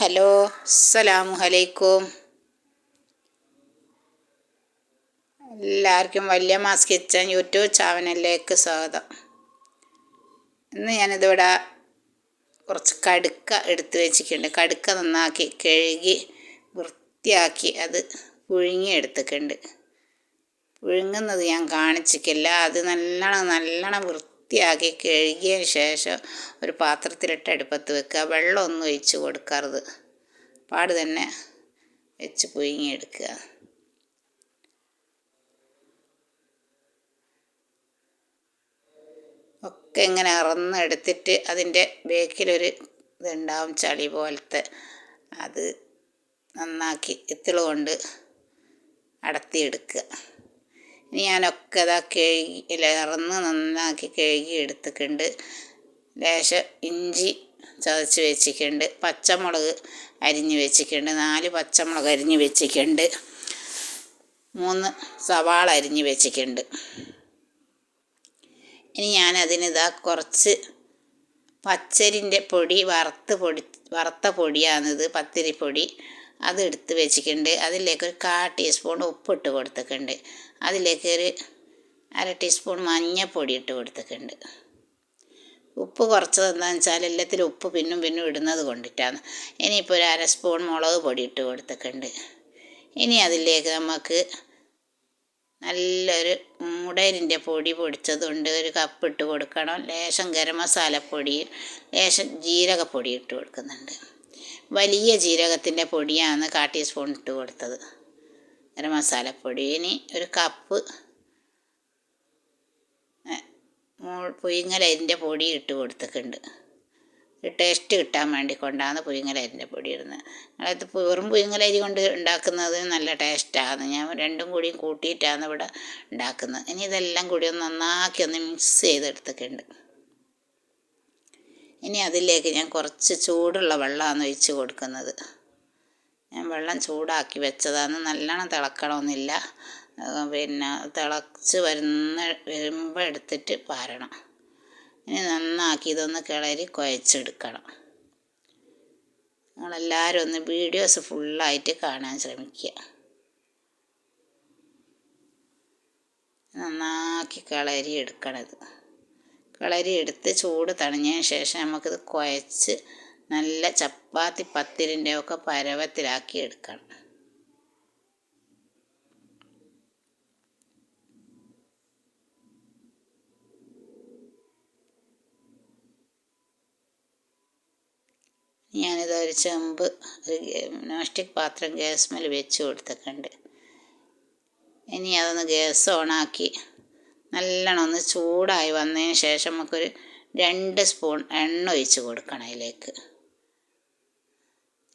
Hello അസ്സലാമു അലൈക്കും എല്ലാവർക്കും വലിയ മാസ് കിച്ചൻ യൂട്യൂബ് ചാനലിലേക്ക് സ്വാഗതം. ഇന്ന് ഞാനിതിവിടെ കുറച്ച് കടുക്ക എടുത്ത് വെച്ചിട്ടുണ്ട്. കടുക്ക നന്നാക്കി കഴുകി വൃത്തിയാക്കി അത് പുഴുങ്ങി എടുത്തിട്ടുണ്ട് പുഴുങ്ങുന്നത് ഞാൻ കാണിച്ചിട്ടില്ല. അത് നല്ലോണം നല്ലോണം വൃത്തിയാക്കി കഴുകിയതിന് ശേഷം ഒരു പാത്രത്തിലിട്ട് അടുപ്പത്ത് വെക്കുക. വെള്ളമൊന്നും ഒഴിച്ച് കൊടുക്കരുത്. പാട് തന്നെ വെച്ച് പുഴുങ്ങിയെടുക്കുക. ഒക്കെ ഇങ്ങനെ ഇറന്നെടുത്തിട്ട് അതിന്റെ ബേക്കിലൊരു ഇതുണ്ടാവും ചളി പോലത്തെ. അത് നന്നാക്കി ഇത്തിൾ കൊണ്ട് അടത്തിയെടുക്കുക. ഞാനൊക്കെ ഇതാ കഴുകി ഇലർന്ന് നന്നാക്കി കഴുകി എടുത്തിട്ടുണ്ട്. ലേശം ഇഞ്ചി ചതച്ച് വെച്ചിട്ടുണ്ട്. പച്ചമുളക് അരിഞ്ഞ് വെച്ചിട്ടുണ്ട്. നാല് പച്ചമുളക് അരിഞ്ഞ് വെച്ചിട്ടുണ്ട്. മൂന്ന് സവാള അരിഞ്ഞ് വെച്ചിട്ടുണ്ട്. ഇനി ഞാനതിനിതാ കുറച്ച് പച്ചരിന്റെ പൊടി വറുത്ത് പൊടി വറുത്ത പൊടിയാണിത് പത്തിരിപ്പൊടി. അത് എടുത്ത് വെച്ചിട്ടുണ്ട്. അതിലേക്ക് ഒരു കാ ടീസ്പൂൺ ഉപ്പിട്ട് കൊടുത്തിട്ടുണ്ട്. അതിലേക്ക് ഒരു അര ടീസ്പൂൺ മഞ്ഞൾപ്പൊടി ഇട്ട് കൊടുത്തിട്ടുണ്ട്. ഉപ്പ് കുറച്ച് എന്താണെന്ന് വെച്ചാൽ എല്ലാത്തിലും ഉപ്പ് പിന്നും പിന്നും ഇടുന്നത് കൊണ്ടിട്ടാണ്. ഇനിയിപ്പോൾ ഒരു അര സ്പൂൺ മുളക് പൊടി ഇട്ട് കൊടുത്തിട്ടുണ്ട്. ഇനി അതിലേക്ക് നമുക്ക് നല്ലൊരു മൂടേലിന്റെ പൊടി പൊടിച്ചതുണ്ട്. ഒരു കപ്പ് ഇട്ട് കൊടുക്കണം. ലേശം ഗരം മസാലപ്പൊടി ലേശം ജീരകപ്പൊടി ഇട്ട് കൊടുക്കുന്നുണ്ട്. വലിയ ജീരകത്തിന്റെ പൊടിയാണ് കാ ടീസ്പൂൺ ഇട്ട് കൊടുത്തത്. ഗരം മസാലപ്പൊടി ഇനി ഒരു കപ്പ് പുയിങ്ങലരിന്റെ പൊടി ഇട്ട് കൊടുത്തിട്ടുണ്ട്. ടേസ്റ്റ് കിട്ടാൻ വേണ്ടി കൊണ്ടാണ് പുയിങ്ങലരിന്റെ പൊടി ഇടുന്നത്. ഞങ്ങളത് വെറും പുയിങ്ങലരി കൊണ്ട് ഉണ്ടാക്കുന്നത് നല്ല ടേസ്റ്റാണ് ഞാൻ രണ്ടും കൂടിയും കൂട്ടിയിട്ടാണ് ഇവിടെ ഉണ്ടാക്കുന്നത്. ഇനി ഇതെല്ലാം കൂടി ഒന്ന് നന്നാക്കി ഒന്ന് മിക്സ് ചെയ്തെടുത്തിട്ടുണ്ട്. ഇനി അതിലേക്ക് ഞാൻ കുറച്ച് ചൂടുള്ള വെള്ളമാണ് ഒഴിച്ച് കൊടുക്കുന്നത്. ഞാൻ വെള്ളം ചൂടാക്കി വെച്ചതാണ്. നല്ലോണം തിളക്കണമെന്നില്ല. പിന്നെ തിളച്ച് വരുന്ന വരുമ്പോൾ എടുത്തിട്ട് പാരണം. ഇനി നന്നാക്കി ഇതൊന്ന് കിളരി കുഴച്ചെടുക്കണം. നിങ്ങളെല്ലാവരും ഒന്ന് വീഡിയോസ് ഫുള്ളായിട്ട് കാണാൻ ശ്രമിക്കുക. നന്നാക്കി കിളരി എടുക്കണത് കിളരി എടുത്ത് ചൂട് തണിഞ്ഞതിന് ശേഷം നമുക്കിത് കുഴച്ച് നല്ല ചപ്പാത്തി പത്തിരിന്റെ ഒക്കെ പരവത്തിലാക്കി എടുക്കണം. ഞാനിത് ഒരു ചെമ്പ് ഒരു നോസ്റ്റിക് പാത്രം ഗ്യാസ് മേൽ വെച്ച് കൊടുത്തിട്ടുണ്ട്. ഇനി അതൊന്ന് ഗ്യാസ് ഓണാക്കി നല്ലോണം ഒന്ന് ചൂടായി വന്നതിന് ശേഷം നമുക്കൊരു രണ്ട് സ്പൂൺ എണ്ണ ഒഴിച്ച് കൊടുക്കണം അതിലേക്ക്.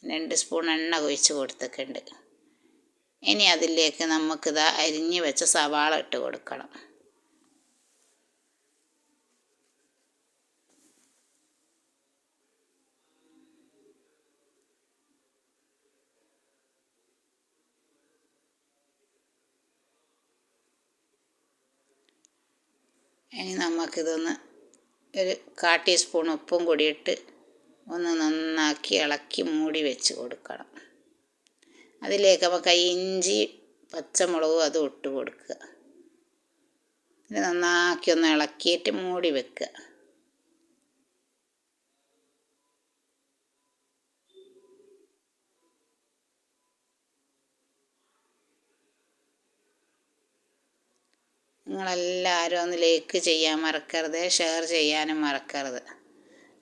രണ്ട് സ്പൂൺ എണ്ണ ഒഴിച്ച് കൊടുത്തിട്ടുണ്ട്. ഇനി അതിലേക്ക് നമുക്കിതാ അരിഞ്ഞ് വെച്ച സവാള ഇട്ട് കൊടുക്കണം. ഇനി നമുക്കിതൊന്ന് ഒരു കാ ടീസ്പൂൺ ഉപ്പും കൂടിയിട്ട് ഒന്ന് നന്നാക്കി ഇളക്കി മൂടി വെച്ച് കൊടുക്കണം. അതിലേക്ക് നമുക്ക് ഇഞ്ചി പച്ചമുളകും അതും ഇട്ട് കൊടുക്കുക. ഇത് നന്നാക്കി ഒന്ന് ഇളക്കിയിട്ട് മൂടി വെക്കുക. നിങ്ങളെല്ലാവരും ഒന്ന് ലൈക്ക് ചെയ്യാൻ മറക്കരുത് ഷെയർ ചെയ്യാനും മറക്കരുത്.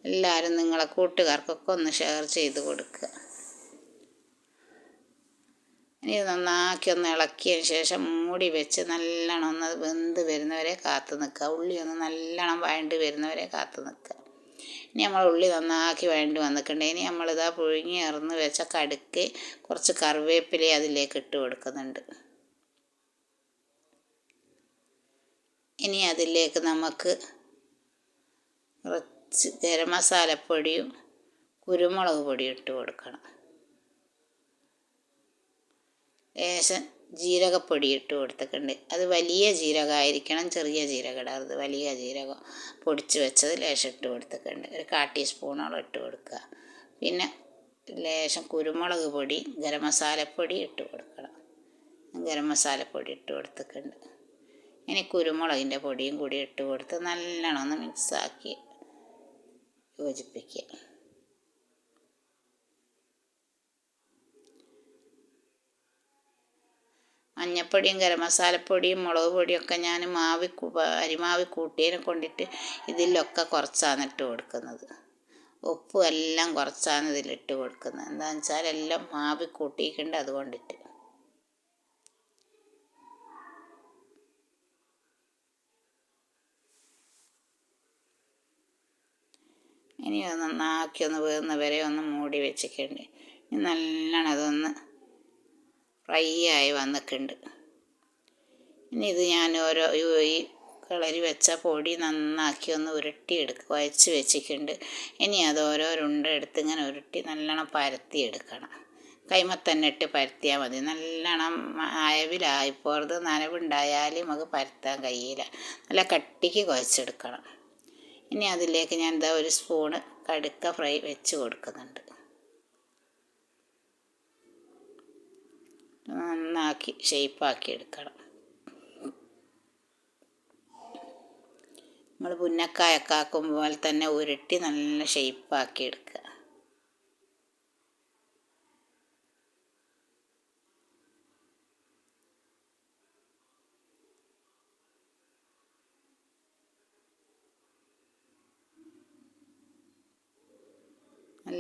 എല്ലാവരും നിങ്ങളെ കൂട്ടുകാർക്കൊക്കെ ഒന്ന് ഷെയർ ചെയ്ത് കൊടുക്കുക. ഇനി നന്നാക്കി ഒന്ന് ഇളക്കിയതിന് ശേഷം മൂടി വെച്ച് നല്ലോണം ഒന്ന് വെന്ത് വരുന്നവരെ കാത്തു നിൽക്കുക. ഉള്ളി ഒന്ന് നല്ലോണം വഴണ്ട് വരുന്നവരെ കാത്തു നിൽക്കുക. ഇനി നമ്മൾ ഉള്ളി നന്നാക്കി വഴണ്ട് വന്നിട്ടുണ്ട്. ഇനി നമ്മളിതാ പുഴുങ്ങി ഇറന്ന് വെച്ച കടുക്ക് കുറച്ച് കറിവേപ്പില അതിലേക്ക് ഇട്ട് കൊടുക്കുന്നുണ്ട്. ഇനി അതിലേക്ക് നമുക്ക് കുറച്ച് ഗരം മസാലപ്പൊടിയും കുരുമുളക് പൊടിയും ഇട്ട് കൊടുക്കണം. ലേശം ജീരകപ്പൊടി ഇട്ട് കൊടുത്തിട്ടുണ്ട്. അത് വലിയ ജീരകമായിരിക്കണം ചെറിയ ജീരകം ഇടരുത് വലിയ ജീരകം പൊടിച്ച് വെച്ചത് ലേശം ഇട്ട് കൊടുത്തിട്ടുണ്ട്. ഒരു കാ ടീസ്പൂണോളം ഇട്ട് കൊടുക്കുക. പിന്നെ ലേശം കുരുമുളക് പൊടി ഗരം മസാലപ്പൊടി ഇട്ട് കൊടുക്കണം. ഗരം മസാലപ്പൊടി ഇട്ട് കൊടുത്തിട്ടുണ്ട്. ഇനി കുരുമുളകിന്റെ പൊടിയും കൂടി ഇട്ട് കൊടുത്ത് നല്ലോണം ഒന്ന് മിക്സാക്കി യോജിപ്പിക്കുക. മഞ്ഞപ്പൊടിയും ഗരം മസാലപ്പൊടിയും മുളക് പൊടിയൊക്കെ ഞാൻ മാവി അരിമാവി കൂട്ടിയതിനെ കൊണ്ടിട്ട് ഇതിലൊക്കെ കുറച്ചാണ് ഇട്ട് കൊടുക്കുന്നത്. ഉപ്പും എല്ലാം കുറച്ചാണ് ഇതിലിട്ട് കൊടുക്കുന്നത്. എന്താണെന്ന് വെച്ചാൽ എല്ലാം മാവി കൂട്ടിയിട്ടുണ്ട് അതുകൊണ്ടിട്ട്. ഇനി അത് നന്നാക്കി ഒന്ന് വേകുന്ന വരെ ഒന്ന് മൂടി വെച്ചിട്ടുണ്ട് ഇനി നല്ലോണം അതൊന്ന് ഫ്രൈ ആയി വന്നിട്ടുണ്ട്. ഇനി ഇത് ഞാൻ ഓരോ ഈ കളരി വെച്ച പൊടി നന്നാക്കി ഒന്ന് ഉരുട്ടിയെടുക്കുക കുഴച്ച് വെച്ചിട്ടുണ്ട്. ഇനി അത് ഓരോ ഉരുണ്ട എടുത്ത് ഇങ്ങനെ ഉരുട്ടി നല്ലോണം പരത്തിയെടുക്കണം. കൈമ തന്നെ ഇട്ട് പരത്തിയാൽ മതി. നല്ലോണം അയവിലായിപ്പോറത് നനവുണ്ടായാൽ നമുക്ക് പരത്താൻ കഴിയില്ല. നല്ല കട്ടിക്ക് കുഴച്ചെടുക്കണം. ഇനി അതിലേക്ക് ഞാൻ എന്താ ഒരു സ്പൂണ് കടുക്ക ഫ്രൈ വെച്ച് കൊടുക്കുന്നുണ്ട്. നന്നാക്കി ഷേപ്പാക്കി എടുക്കണം. നമ്മൾ പുന്നക്കായൊക്കെ പോലെ തന്നെ ഉരുട്ടി നല്ല ഷേപ്പാക്കി എടുക്കുക.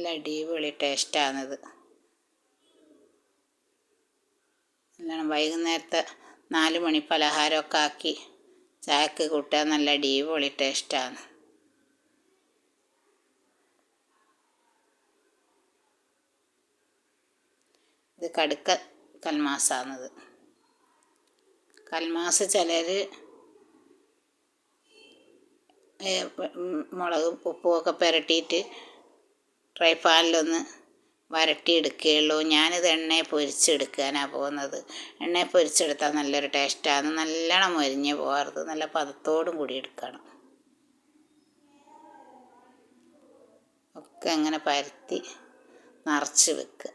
നല്ല അടിപൊളി ടേസ്റ്റാണിത് നല്ലോണം വൈകുന്നേരത്തെ നാല് മണി പലഹാരമൊക്കെ ആക്കി ചായക്ക് കൂട്ടാൻ നല്ല അടിപൊളി ടേസ്റ്റാണ് ഇത് കടുക്ക കൽമാസാണിത്. കൽമാസ് ചിലർ മുളക് ഉപ്പുമൊക്കെ പുരട്ടിയിട്ട് ഫ്രൈ പാനിലൊന്ന് വരട്ടിയെടുക്കുകയുള്ളൂ. ഞാനിത് എണ്ണയെ പൊരിച്ചെടുക്കാനാണ് പോകുന്നത്. എണ്ണയെ പൊരിച്ചെടുത്താൽ നല്ലൊരു ടേസ്റ്റാണ്. നല്ലോണം മൊരിഞ്ഞ് പോകരുത്. നല്ല പദത്തോടും കൂടി എടുക്കണം. ഒക്കെ അങ്ങനെ പരത്തി നിറച്ച് വെക്കുക.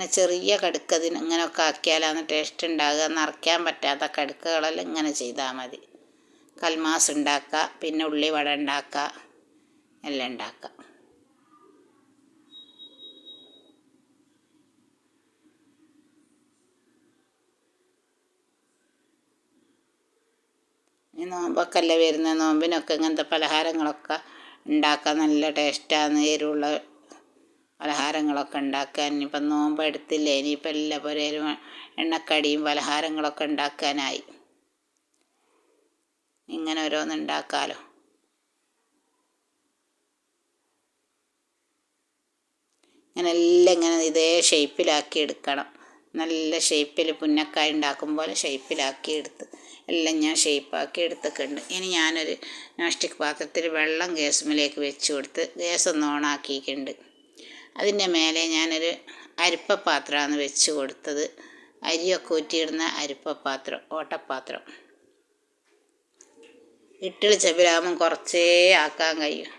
ഇങ്ങനെ ചെറിയ കടുക്കതിന് ഇങ്ങനെയൊക്കെ ആക്കിയാലാണ് ടേസ്റ്റ് ഉണ്ടാകുക നിറയ്ക്കാൻ പറ്റാത്ത കടുക്കുകളെല്ലാം ഇങ്ങനെ ചെയ്താൽ മതി. കൽമാസ് ഉണ്ടാക്കുക പിന്നെ ഉള്ളിവട ഉണ്ടാക്കുക എല്ലാം ഉണ്ടാക്കുക. ഈ നോമ്പൊക്കെ അല്ലേ വരുന്ന നോമ്പിനൊക്കെ ഇങ്ങനത്തെ പലഹാരങ്ങളൊക്കെ ഉണ്ടാക്കാൻ നല്ല ടേസ്റ്റാണ് എരിവുള്ള പലഹാരങ്ങളൊക്കെ ഉണ്ടാക്കാൻ ഇനിയിപ്പം നോമ്പ് എടുത്തില്ലേ ഇനിയിപ്പോൾ എല്ലാ പുരയിലും എണ്ണക്കടിയും പലഹാരങ്ങളൊക്കെ ഉണ്ടാക്കാനായി. ഇങ്ങനെ ഓരോന്ന് ഉണ്ടാക്കാമല്ലോ ഇങ്ങനെ എല്ലാം ഇങ്ങനെ ഇതേ ഷേപ്പിലാക്കി എടുക്കണം. നല്ല ഷേപ്പിൽ പുന്നക്കായ ഉണ്ടാക്കും പോലെ ഷേപ്പിലാക്കി എടുത്ത് എല്ലാം ഞാൻ ഷേപ്പാക്കി എടുത്തിട്ടുണ്ട്. ഇനി ഞാനൊരു നോസ്റ്റിക് പാത്രത്തിൽ വെള്ളം ഗ്യാസുമിലേക്ക് വെച്ച് കൊടുത്ത് ഗ്യാസ് ഒന്ന് ഓണാക്കിയിട്ടുണ്ട്. അതിന്റെ മേലെ ഞാനൊരു അരിപ്പ പാത്രമാണ് വെച്ച് കൊടുത്തത്. അരിയൊക്കെ ഊറ്റിയിടുന്ന അരിപ്പ പാത്രം ഓട്ടപ്പാത്രം. ഇട്ടിളി ചെവിലാകുമ്പം കുറച്ചേ ആക്കാൻ കഴിയും.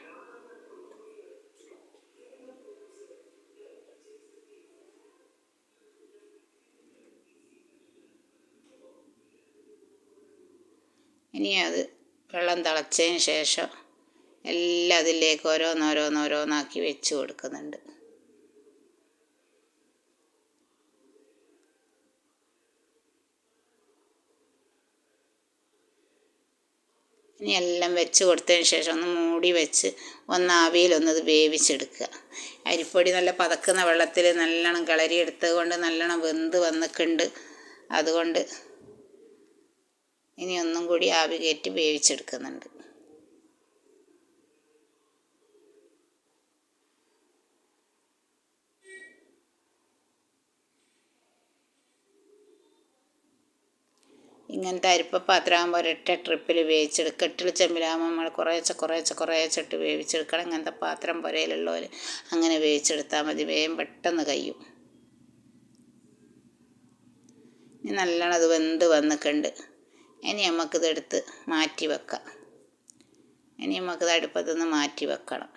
ഇനി അത് വെള്ളം തിളച്ചതിന് ശേഷം എല്ലാം അതിലേക്ക് ഓരോന്നോരോന്നോരോന്നാക്കി വെച്ച് കൊടുക്കുന്നുണ്ട്. ഇനി എല്ലാം വെച്ച് കൊടുത്തതിന് ശേഷം ഒന്ന് മൂടി വെച്ച് ഒന്ന് ആവിയിലൊന്നത് വേവിച്ചെടുക്കുക. അരിപ്പൊടി നല്ല പതക്കുന്ന വെള്ളത്തിൽ നല്ലോണം കിളരി എടുത്തത് കൊണ്ട് നല്ലോണം വെന്ത് വന്നിട്ടുണ്ട്. അതുകൊണ്ട് ഇനി ഒന്നും കൂടി ആവി കയറ്റി വേവിച്ചെടുക്കുന്നുണ്ട്. ഇങ്ങനത്തെ അരിപ്പ പാത്രമാകുമ്പോൾ ഒരൊറ്റ ട്രിപ്പിൽ വേവിച്ചെടുക്കുക എട്ടിൽ ചെമ്പിലാകുമ്പോൾ നമ്മൾ കുറേശ്ശെ കുറേശ്ശെ ഇട്ട് വേവിച്ചെടുക്കണം. ഇങ്ങനത്തെ പാത്രം പുരയിലുള്ളവർ അങ്ങനെ വേവിച്ചെടുത്താൽ മതി. വേഗം പെട്ടെന്ന് കഴിയും ഇനി നല്ലോണം അത് വെന്ത് വന്നിട്ടുണ്ട് ഇനി നമുക്കിതെടുത്ത് മാറ്റി വെക്കാം. ഇനി നമുക്കിത് അടുപ്പത്തുനിന്ന് മാറ്റി വെക്കണം.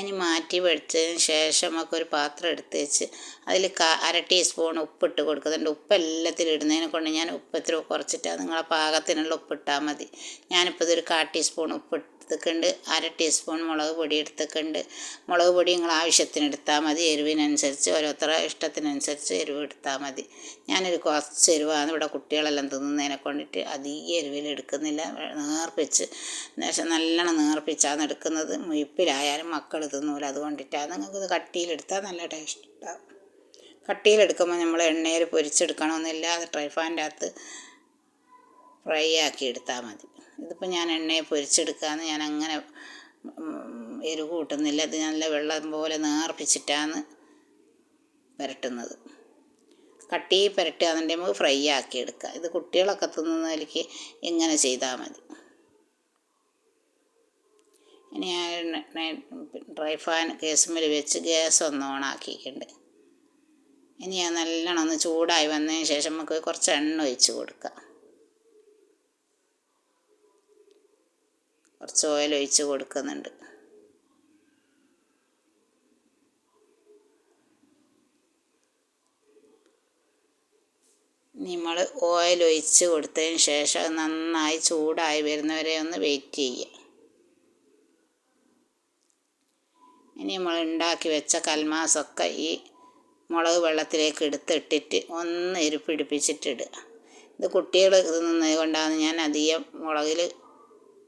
ഇനി മാറ്റി വെച്ചതിന് ശേഷം നമുക്ക് ഒരു പാത്രം എടുത്ത് വെച്ച് അതിൽ അര ടീസ്പൂൺ ഉപ്പിട്ട് കൊടുക്കുന്നുണ്ട് ഉപ്പ് എല്ലാത്തിലും ഇടുന്നതിനെ കൊണ്ട് ഞാൻ ഉപ്പത്തിൽ കുറച്ചിട്ട്. നിങ്ങളെ പാകത്തിനുള്ള ഉപ്പിട്ടാൽ മതി. ഞാനിപ്പോൾ ഇതൊരു കാ ടീസ്പൂൺ ഉപ്പ് എടുത്തിട്ടുണ്ട് അര ടീസ്പൂൺ മുളക് പൊടി എടുത്തിട്ടുണ്ട്. മുളക് പൊടി നിങ്ങൾ ആവശ്യത്തിന് എടുത്താൽ മതി. എരിവിനനുസരിച്ച് ഓരോരുത്തരുടെ ഇഷ്ടത്തിനനുസരിച്ച് എരിവ് എടുത്താൽ മതി. ഞാനൊരു കുറച്ച് എരിവാണ് ഇവിടെ കുട്ടികളെല്ലാം തിന്നുന്നതിനെ കൊണ്ടിട്ട് അധികം എരിവിൽ എടുക്കുന്നില്ല. നേർപ്പിച്ച് ശേഷം നല്ലോണം നേർപ്പിച്ചാണ് എടുക്കുന്നത്. മുയിപ്പിലായാലും മക്കൾ തിന്നൂല. അതുകൊണ്ടിട്ടാണ് നിങ്ങൾക്കിത് കട്ടിയിലെടുത്താൽ നല്ല ടേസ്റ്റ് ഉണ്ടാവും. കട്ടിയിലെടുക്കുമ്പോൾ നമ്മൾ എണ്ണയിൽ പൊരിച്ചെടുക്കണമെന്നില്ല അത് ട്രൈഫാന്റെ അകത്ത് ഫ്രൈ ആക്കി എടുത്താൽ മതി. ഇതിപ്പോൾ ഞാൻ എണ്ണയെ പൊരിച്ചെടുക്കാമെന്ന് ഞാൻ അങ്ങനെ എരിവ് കൂട്ടുന്നില്ല. ഇത് നല്ല വെള്ളം പോലെ നേർപ്പിച്ചിട്ടാണ് പുരട്ടുന്നത്. കട്ടി പുരട്ടുക അതിന്റെ നമുക്ക് ഫ്രൈ ആക്കി എടുക്കുക. ഇത് കുട്ടികളൊക്കെ തിന്നുന്നതിലേക്ക് ഇങ്ങനെ ചെയ്താൽ മതി. ഇനി ഞാൻ ഡ്രൈ ഫാൻ കേസുമ്മൽ വെച്ച് ഗ്യാസ് ഒന്ന് ഓണാക്കിയിട്ടുണ്ട്. ഇനി ഞാൻ നല്ലോണം ഒന്ന് ചൂടായി വന്നതിന് ശേഷം നമുക്ക് കുറച്ച് എണ്ണ ഒഴിച്ച് കൊടുക്കാം. കുറച്ച് ഓയിൽ ഒഴിച്ച് കൊടുക്കുന്നുണ്ട്. നമ്മൾ ഓയിൽ ഒഴിച്ച് കൊടുത്തതിന് ശേഷം നന്നായി ചൂടായി വരുന്നവരെ ഒന്ന് വെയിറ്റ് ചെയ്യുക. ഇനി നമ്മൾ ഉണ്ടാക്കി വെച്ച കൽമാസൊക്കെ ഈ മുളക് വെള്ളത്തിലേക്ക് എടുത്തിട്ടിട്ട് ഒന്ന് ഇരുപ്പിടിപ്പിച്ചിട്ടിടുക ഇത് കുട്ടികൾ തിന്നുന്നത് കൊണ്ടാണ് ഞാൻ അധികം മുളകിൽ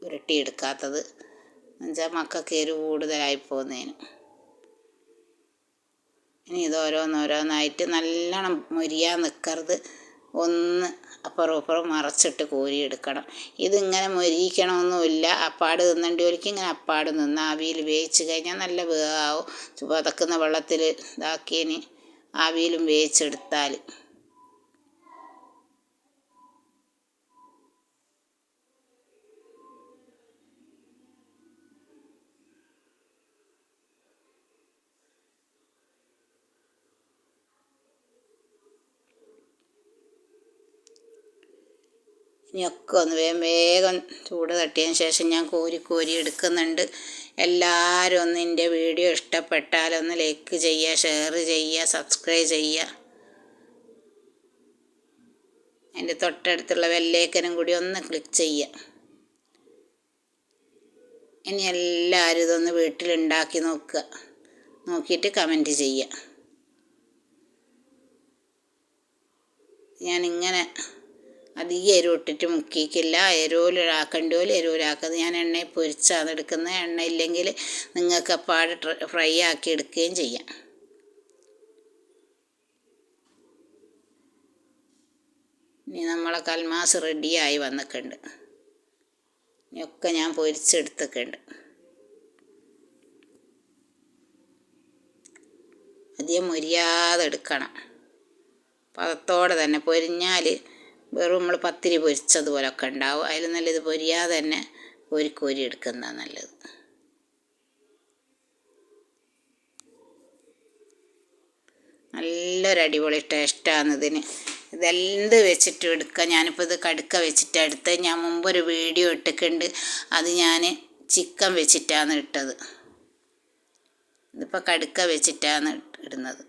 ഉരുട്ടിയെടുക്കാത്തത്. എന്നുവെച്ചാൽ മക്കൾക്ക് എരിവ് കൂടുതലായി പോകുന്നതിന് ഇനി ഇത് ഓരോന്നോരോന്നായിട്ട് നല്ലോണം മുരിയാൻ നിൽക്കരുത് ഒന്ന് അപ്പുറം അപ്പുറം മറച്ചിട്ട് കോരിയെടുക്കണം. ഇതിങ്ങനെ മൊരിയിക്കണമൊന്നുമില്ല. അപ്പാട് തിന്നേണ്ടി ഒരിക്കൽ ഇങ്ങനെ അപ്പാട് നിന്ന് ആവിയിൽ വേവിച്ച് കഴിഞ്ഞാൽ നല്ല വേവാവും. പതക്കുന്ന വെള്ളത്തിൽ ഇതാക്കിയതിന് ആവിയിലും വേവിച്ചെടുത്താൽ ഇനിയൊക്കെ ഒന്ന് വേഗം വേഗം ചൂട് തട്ടിയതിന് ശേഷം ഞാൻ കോരി കോരി എടുക്കുന്നുണ്ട്. എല്ലാവരും ഒന്ന് എന്റെ വീഡിയോ ഇഷ്ടപ്പെട്ടാൽ ഒന്ന് ലൈക്ക് ചെയ്യുക ഷെയർ ചെയ്യുക സബ്സ്ക്രൈബ് ചെയ്യുക. എന്റെ തൊട്ടടുത്തുള്ള വെല്ലേക്കനും കൂടി ഒന്ന് ക്ലിക്ക് ചെയ്യുക. ഇനി എല്ലാവരും ഇതൊന്ന് വീട്ടിലുണ്ടാക്കി നോക്കുക. നോക്കിയിട്ട് കമന്റ് ചെയ്യുക. ഞാനിങ്ങനെ അധികം എരിവിട്ടിട്ട് മുക്കിക്കില്ല എരിവിലാക്കേണ്ട പോലെ എരിവിലാക്കുന്നത് ഞാൻ എണ്ണയിൽ പൊരിച്ചാണ് എടുക്കുന്നത്. എണ്ണ ഇല്ലെങ്കിൽ നിങ്ങൾക്ക് അപ്പാട് ഫ്രൈ ആക്കി എടുക്കുകയും ചെയ്യാം. ഇനി നമ്മളെ കൽമാസ് റെഡിയായി വന്നിട്ടുണ്ട്. ഇനിയൊക്കെ ഞാൻ പൊരിച്ചെടുത്തിട്ടുണ്ട്. അധികം മുരിയാതെ എടുക്കണം. പദത്തോടെ തന്നെ പൊരിഞ്ഞാൽ വെറും നമ്മൾ പത്തിരി പൊരിച്ചതുപോലൊക്കെ ഉണ്ടാവും. അതിൽ നല്ലത് പൊരിയാതെ തന്നെ ഒരു കോരി എടുക്കുന്നതാണ് നല്ലത്. നല്ലൊരു അടിപൊളി ടേസ്റ്റാണ് ഇതിന്. ഇതെന്ത് വെച്ചിട്ട് എടുക്കുക ഞാനിപ്പോൾ ഇത് കടുക്ക വെച്ചിട്ട് എടുത്ത് ഞാൻ മുമ്പൊരു വീഡിയോ ഇട്ടിട്ടുണ്ട്. അത് ഞാൻ ചിക്കൻ വെച്ചിട്ടാണ് ഇട്ടത്. ഇതിപ്പോൾ കടുക്ക വെച്ചിട്ടാണ് ഇടുന്നത്.